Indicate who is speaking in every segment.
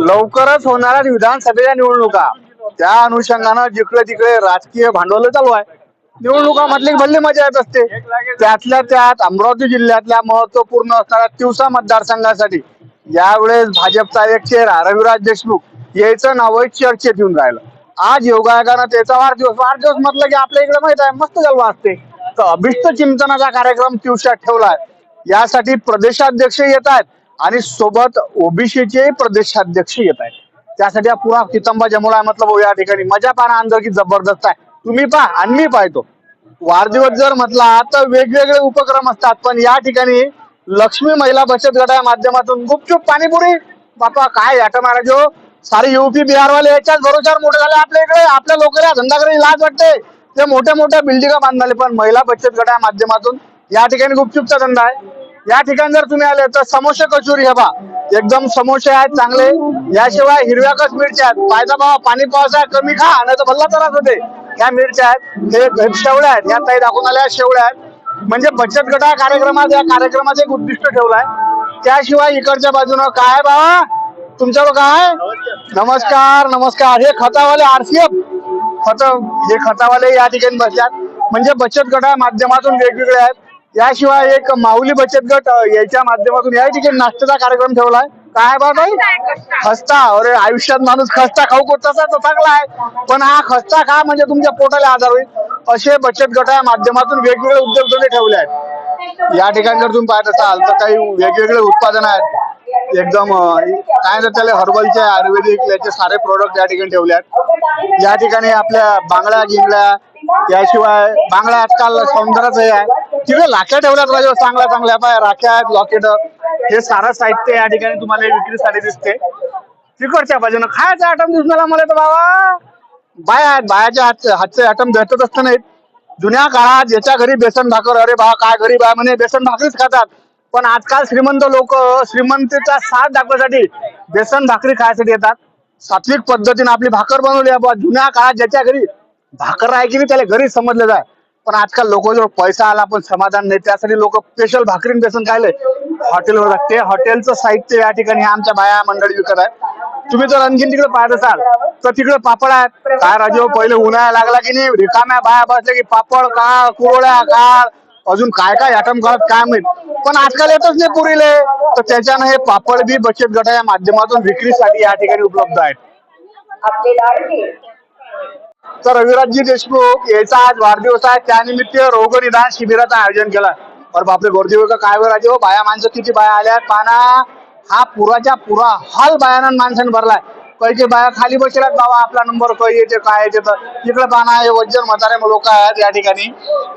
Speaker 1: लवकरच होणाऱ्या विधानसभेच्या निवडणुका. त्या अनुषंगानं जिकडे तिकडे राजकीय भांडवल चालू आहे. निवडणुका म्हटली भल्ली मजा येत असते. त्यातल्या त्यात अमरावती जिल्ह्यातल्या महत्त्वपूर्ण असणाऱ्या तिवसा मतदारसंघासाठी यावेळेस भाजपचा एक चेहरा रविराज देशमुख याचं नाव चर्चेत येऊन राहिलं. आज योगायोगानं त्याचा वाढदिवस वाढदिवस म्हटलं की आपल्या इकडे माहीत आहे मस्त जलवा असते. तर अभिष्ट चिंतनाचा कार्यक्रम तिवशात ठेवलाय यासाठी प्रदेशाध्यक्ष येत आहेत. आणि सोबत ओबीसीचे प्रदेशाध्यक्ष येत आहेत. त्यासाठी हा पुरा कितंबा जमवला आहे मतलब या ठिकाणी. मजा पाहणं आंदोलन की जबरदस्त आहे. तुम्ही पहा आणि मी पाहतो. वाढदिवस जर म्हटला तर वेगवेगळे उपक्रम असतात. पण या ठिकाणी लक्ष्मी महिला बचत गटाच्या माध्यमातून गुपचूप पाणीपुरी. बापा काय याट महाराज सारे युपी बिहार वाले याच्याच भरोशावर मोठे झाले. आपल्या इकडे आपल्या लोकांना धंदाकडे लाज वाटते. ते मोठ्या मोठ्या बिल्डिंगा बांधले पण महिला बचत गटाच्या माध्यमातून या ठिकाणी गुपचूपचा धंदा आहे. या ठिकाणी जर तुम्ही आले तर समोसे कचोरी हे बा एकदम समोसे आहेत चांगले. याशिवाय हिरव्या कच मिरच्या आहेत. पायदा बाबा पाणी पावसा कमी खा नाही तर भल्ला त्रास होते. ह्या मिरच्या आहेत. हे शेवळ्या आहेत. या ताई दाखवून आल्या शेवळ्या आहेत. म्हणजे बचत गटा कार्यक्रमात या कार्यक्रमाचं एक उद्दिष्ट ठेवलाय. त्याशिवाय इकडच्या बाजूनं काय बाबा? तुमच्यावर काय नमस्कार नमस्कार. हे खतावाले आरसीएफ. खत हे खतावाले या ठिकाणी बसल्यात. म्हणजे बचत गटा माध्यमातून वेगवेगळे आहेत. याशिवाय एक माऊली बचत गट याच्या माध्यमातून या ठिकाणी नाश्त्याचा कार्यक्रम ठेवलाय. काय बा खस्ता. अरे आयुष्यात माणूस खस्ता खाऊ तसा तर चांगला आहे. पण हा खस्ता खा म्हणजे तुमच्या पोटाला आधार होईल. असे बचत गटाच्या माध्यमातून वेगवेगळे उद्योगधंदे ठेवले आहेत. या ठिकाणी जर तुम्ही पाहत असाल तर काही वेगवेगळे उत्पादन आहेत. एकदम काय म्हणतात त्याला हर्बलचे आयुर्वेदिक याचे सारे प्रोडक्ट या ठिकाणी ठेवले आहेत. या ठिकाणी आपल्या बांगड्या गिंगड्या याशिवाय बांगड्या आजकाल सौंदर्याचं हे आहे. तिथे राख्या ठेवल्यात पाहिजे चांगल्या चांगल्या. पाय राख्या आहेत लॉकेट हे सारं साहित्य या ठिकाणी तुम्हाला विक्रीसाठी दिसते. तिकडच्या बाजूनं खायचं आयटम दिसून मला तर बाबा. बाया आहेत बायाच्या हात हातचे आयटम भेटत असत नाहीत. जुन्या काळात ज्याच्या घरी बेसन भाकर अरे बा काय घरी बा म्हणे बेसन भाकरीच खातात. पण आजकाल श्रीमंत लोक श्रीमंतीचा साथ दाखवण्यासाठी बेसन भाकरी खायसाठी येतात. सात्विक पद्धतीने आपली भाकर बनवली आहे. जुन्या काळात ज्याच्या घरी भाकर आहे की नाही त्याला घरी समजलं जाय. पण आजकाल लोक जवळ पैसा आला पण समाधान नाही. त्यासाठी लोक स्पेशल भाकरीन बेसन खायले. हॉटेलवर जातात. ते हॉटेलचं साहित्य या ठिकाणी आमच्या बाया मंडळी विकत आहे तुम्ही जर आणखीन तिकडे पाहत असाल तर तिकडे पापड आहेत. काय राजू पहिले उन्हाळा लागला की नाही? रिकाम्या बाया बसल्या की पापड का कुरोळ्या का अजून काय काय आयटम करत काय माहीत? पण आजकाल येतच नाही पुरीले. तर त्याच्यानं हे पापड बी बचत गटाच्या माध्यमातून विक्रीसाठी या ठिकाणी उपलब्ध आहेत. तर रविराजजी देशमुख याचा आज वाढदिवस आहे. त्यानिमित्त रोग निदान शिबिराचं आयोजन केलं. और बापरे गर्दी का काय वेळ राजे हो? बाया माणसं किती बाया आल्या पाना हा पुराच्या पुरा हॉल बायानं माणसाने भरलाय. काही बाया खाली बसल्यात बाबा आपला नंबर काही येते काय येते तर. इकडे पाना हे वज्जर म्हातारे लोक आहेत या ठिकाणी.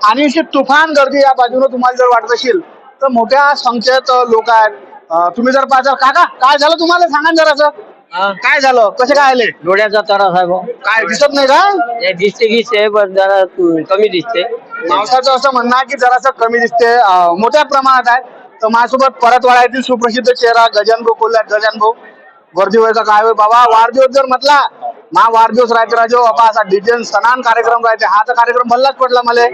Speaker 1: आणि अशी तुफान गर्दी या बाजूने तुम्हाला जर वाटत असेल तर मोठ्या संख्येत लोक आहेत. तुम्ही जर पाहता काका काय झालं तुम्हाला? सांगा जरासं. काय झालं? कसे काय आले?
Speaker 2: डोळ्याचा त्रास आहे भाऊ
Speaker 1: काय दिसत नाही का
Speaker 2: दिसते दिसते पण जरा कमी दिसते.
Speaker 1: माणसाचं असं म्हणणं आहे की जरासं कमी दिसते. अं, मोठ्या प्रमाणात आहे. तर माझ्यासोबत परतवाडा येथील सुप्रसिद्ध चेहरा गजान भाऊ बोललात गजान भाऊ गर्दी व्हायचा काय होय बाबा वाढदिवस जर म्हटला मा वाढदिवस राहते राजो बाबा असा डिजेन सणान कार्यक्रम राहते. हा तर कार्यक्रम भल्लाच पडला मला.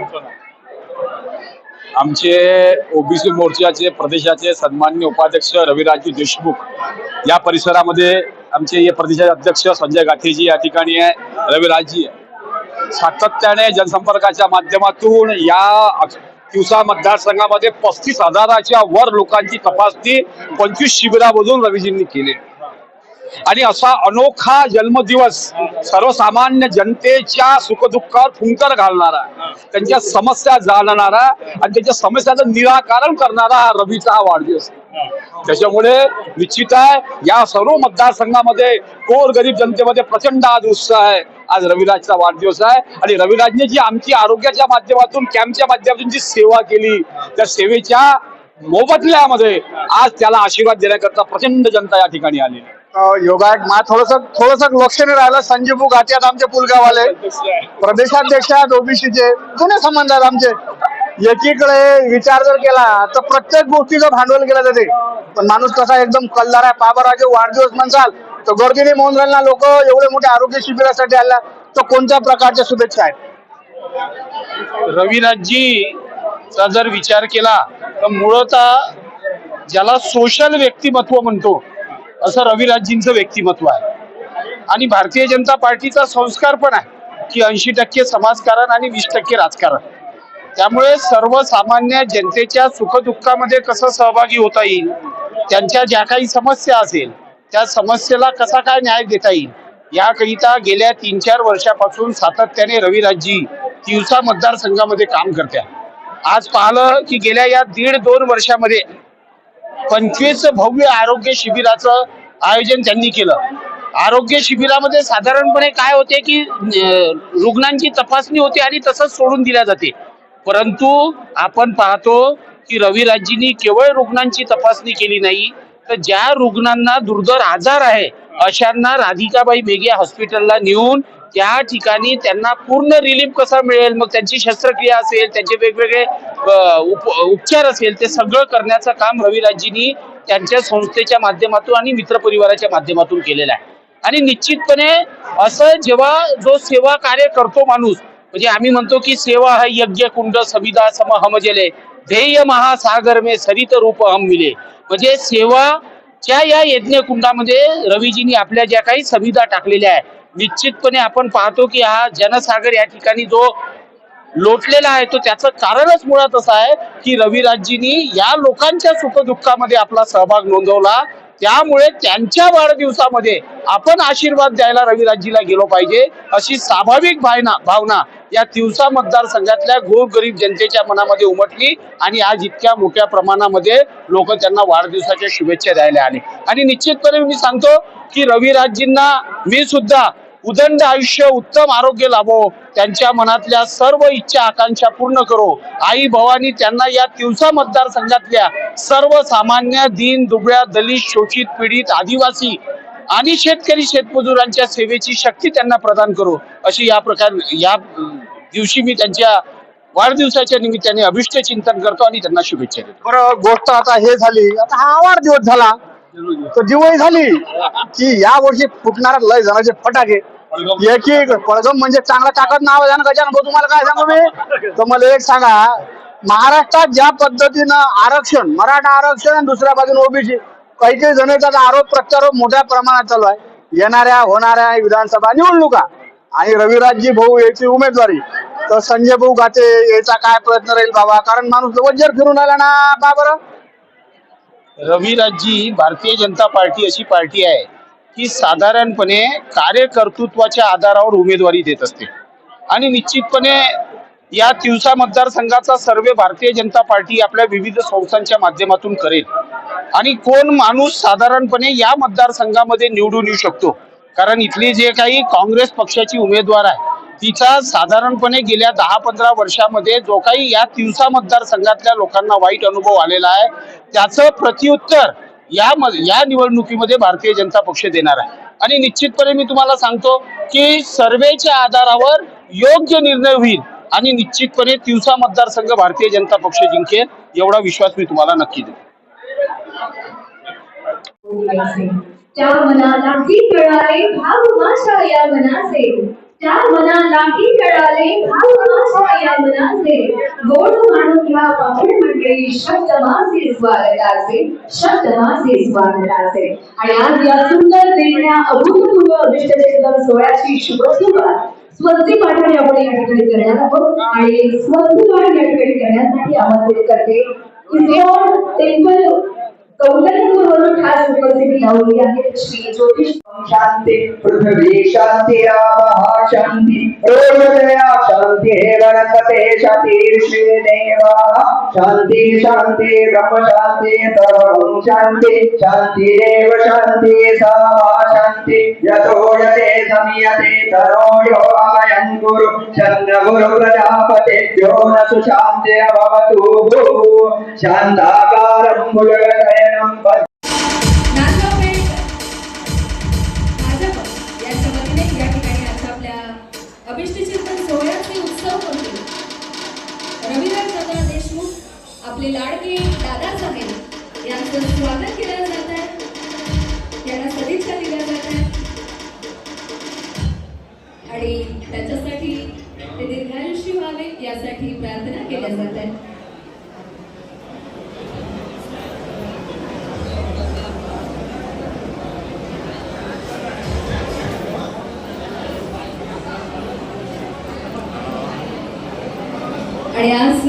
Speaker 3: आमचे ओबीसी मोर्चाचे प्रदेशाचे सन्मान्य उपाध्यक्ष रविराजजी देशमुख या परिसरामध्ये आमचे प्रदेशाचे अध्यक्ष संजय गाठेजी या ठिकाणी आहे रविराजजी आहे सातत्याने जनसंपर्काच्या माध्यमातून या दिवसा मतदारसंघामध्ये पस्तीस हजाराच्या वर लोकांची तपासणी पंचवीस शिबिरामधून रवीजींनी केली आणि असा अनोखा जन्मदिवस सर्वसामान्य जनतेच्या सुखदुःखावर फुंकर घालणारा त्यांच्या समस्या जाणणारा आणि त्यांच्या समस्याचं निराकरण करणारा हा रवीचा हा वाढदिवस आहे. त्याच्यामुळे निश्चित आहे या सर्व मतदारसंघामध्ये गोर गरीब जनतेमध्ये प्रचंड आज उत्साह आहे. आज रविराजचा वाढदिवस आहे आणि रविराजने जी आमची आरोग्याच्या माध्यमातून कॅम्पच्या माध्यमातून जी सेवा केली त्या सेवेच्या मोबदल्यामध्ये आज त्याला आशीर्वाद देण्याकरता प्रचंड जनता या ठिकाणी आलेली आहे.
Speaker 1: योगा मा थोडस थोडस लक्ष नाही राहिलं घाटी आहेत आमचे पुलगाववाले प्रदेशाध्यक्ष आहेत ओबीसीचे. जुने संबंध आहेत आमचे? एकीकडे विचार जर केला तर प्रत्येक गोष्टीचं भांडवल केलं जाते. पण माणूस कसा एकदम कलदार आहे. बाबाराजे वाढदिवस म्हणसाल तर गर्दीने मोहन राहिला लोक एवढे मोठे आरोग्य शिबिरासाठी आल्या तर कोणत्या प्रकारच्या शुभेच्छा आहेत?
Speaker 4: रविराजजी चा जर विचार केला तर मुळतः ज्याला सोशल व्यक्तिमत्व म्हणतो असं रविराजजींचं व्यक्तिमत्व आहे. आणि भारतीय जनता पार्टीचा संस्कार पण आहे की ऐंशी टक्के समाजकारण आणि वीस टक्के राजकारण. त्यामुळे सर्वसामान्य जनतेच्या सुखदुःखामध्ये कसं सहभागी होता येईल? त्यांच्या ज्या काही समस्या असेल त्या समस्येला कसा काय न्याय देता येईल? याकरिता गेल्या तीन चार वर्षापासून सातत्याने रविराजजी तिवसा मतदारसंघामध्ये काम करत्या आज पाहिलं की गेल्या या दीड दोन वर्षामध्ये पंचवीस भव्य आरोग्य शिबिराचं आयोजन त्यांनी केलं. आरोग्य शिबिरामध्ये साधारणपणे काय होते की रुग्णांची तपासणी होते आणि तसंच सोडून दिल्या जाते. परंतु आपण पाहतो की रविराजींनी केवळ रुग्णांची तपासणी केली नाही तर ज्या रुग्णांना दुर्धर आजार आहे अशांना राधिकाबाई बेगे हॉस्पिटलला नेऊन त्या ठिकाणी त्यांना पूर्ण रिलीफ कसा मिळेल मग त्यांची शस्त्रक्रिया असेल त्यांचे वेगवेगळे उप उपचार असेल ते सगळं करण्याचं काम रविराजींनी त्यांच्या संस्थेच्या माध्यमातून आणि मित्रपरिवाराच्या माध्यमातून केलेलं आहे. आणि निश्चितपणे असं जेव्हा जो सेवा कार्य करतो माणूस म्हणजे आम्ही म्हणतो की सेवा हा यज्ञ कुंड सविदा सम हमजले ध्येय महासागर मे सरित रूप हम मिले. म्हणजे सेवाच्या या यज्ञकुंडामध्ये रवीजींनी आपल्या ज्या काही सविधा टाकलेल्या आहे निश्चितपणे आपण पाहतो की हा जनसागर या ठिकाणी जो लोटलेला आहे तो त्याचं कारणच मुळात असं आहे की रविराजजींनी या लोकांच्या सुखदुःखामध्ये आपला सहभाग नोंदवला. त्यामुळे त्यांच्या वाढदिवसामध्ये आपण आशीर्वाद द्यायला रविराजजीला गेलो पाहिजे अशी स्वाभाविक भावना भावना या तिवसा मतदारसंघातल्या गोरगरीब जनतेच्या मनामध्ये उमटली आणि आज इतक्या मोठ्या प्रमाणामध्ये लोक त्यांना वाढदिवसाच्या शुभेच्छा द्यायला आले. आणि निश्चितपणे मी सांगतो की रविराजजींना मी सुद्धा उदंड आयुष्य उत्तम आरोग्य लाभो त्यांच्या मनातल्या सर्व इच्छा आकांक्षा पूर्ण करो. आई भवानी त्यांना या तिवसा मतदारसंघातल्या सर्वसामान्य दीन दुबळ्या दलित शोषित पीडित आदिवासी आणि शेतकरी शेतमजुरांच्या सेवेची शक्ती त्यांना प्रदान करो. अशी या प्रकार या दिवशी मी त्यांच्या वाढदिवसाच्या निमित्ताने अभिष्ट चिंतन करतो आणि त्यांना शुभेच्छा देतो.
Speaker 1: बरं गोष्ट आता हे झाली. आता हा वाढदिवस झाला. तर दिवाळी झाली की या वर्षी फुटणारा लय जणांचे फटाके. एक एक पळगम म्हणजे चांगला टाकत नाव आहे ना गजानन भाऊ तुम्हाला काय सांगू मी? तर मला एक सांगा महाराष्ट्रात ज्या पद्धतीनं आरक्षण मराठा आरक्षण आणि दुसऱ्या बाजूने ओबीसी काही काही जण त्याचा आरोप प्रत्यारोप मोठ्या प्रमाणात चालू आहे. येणाऱ्या होणाऱ्या विधानसभा निवडणुका आणि रविराजजी भाऊ याची उमेदवारी. तर संजय भाऊ गाते याचा काय प्रयत्न राहील बाबा? कारण माणूस वज्जर फिरून आला ना बा बरं.
Speaker 4: रविराजजी भारतीय जनता पार्टी अशी पार्टी आहे की साधारणपणे कार्यकर्तृत्वाच्या आधारावर उमेदवारी देत असते. आणि निश्चितपणे या तिवसा मतदारसंघाचा सर्वे भारतीय जनता पार्टी आपल्या विविध संस्थांच्या माध्यमातून करेल. आणि कोण माणूस साधारणपणे या मतदारसंघामध्ये निवडून येऊ शकतो? कारण इथली जे काही काँग्रेस पक्षाची उमेदवार आहे तिचा साधारणपणे गेल्या दहा पंधरा वर्षामध्ये जो काही या तिवसा मतदारसंघातल्या लोकांना वाईट अनुभव आलेला आहे त्याचं प्रत्युत्तर या या निवडणुकीमध्ये भारतीय जनता पक्ष देणार आहे. आणि निश्चितपणे मी तुम्हाला सांगतो की सर्वेच्या आधारावर योग्य निर्णय होईल आणि निश्चितपणे तिवसा मतदारसंघ भारतीय जनता पक्ष जिंकेल एवढा विश्वास मी तुम्हाला नक्की देतो.
Speaker 5: त्या मनाला या मनालाही कळाले भाव माझ्या या मनाचे गोड माणून ह्या पाहुण मंडळी शब्द माझे स्वागताचे शब्द माझे स्वागताचे आणि आज या सुंदर वेगळ्या अभूतपूर्व अभिष्टचिंतन सोहळ्याची शुभ सुरुवात स्वस्ती पाठवणी आपण या ठिकाणी करणार आहोत. आणि स्वस्ती पाठ या ठिकाणी करण्यासाठी आमंत्रित करते. टेंपल. कौंडण्यपूरवरून खास उपस्थिती लावली आहे. श्री ज्योतिष
Speaker 6: पृथ्वी ब्रह्म सर्वं सा शान्ति यतो यते समयते तरो यो अमयं गुरु. चन्द्र गुरु प्रजापतिभ्यो न सुशान्तिरभवतु शान्ताकारं मुलगतय
Speaker 7: नांदगावपेठ भाजप यांच्या वतीने या ठिकाणी आज आपल्या अभिष्टचिंतन सोहळ्याचे उत्सव होते रविराज दादा देशमुख आपले लाडके दादा साहेब यांचं स्वागत केलं जात आहे त्यांना सदिच्छा दिल्या जात आहे आणि त्यांच्यासाठी ते दीर्घायुषी व्हावे यासाठी प्रार्थना केल्या जात आहे आणि आज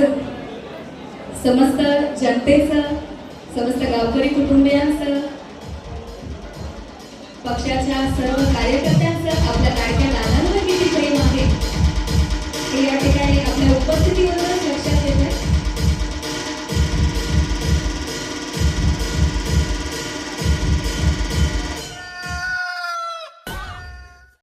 Speaker 7: समस्त जनतेचं समस्त गावकरी कुटुंबियांचं पक्षाच्या सर्व कार्यकर्त्यांचं आपल्या लाडक्या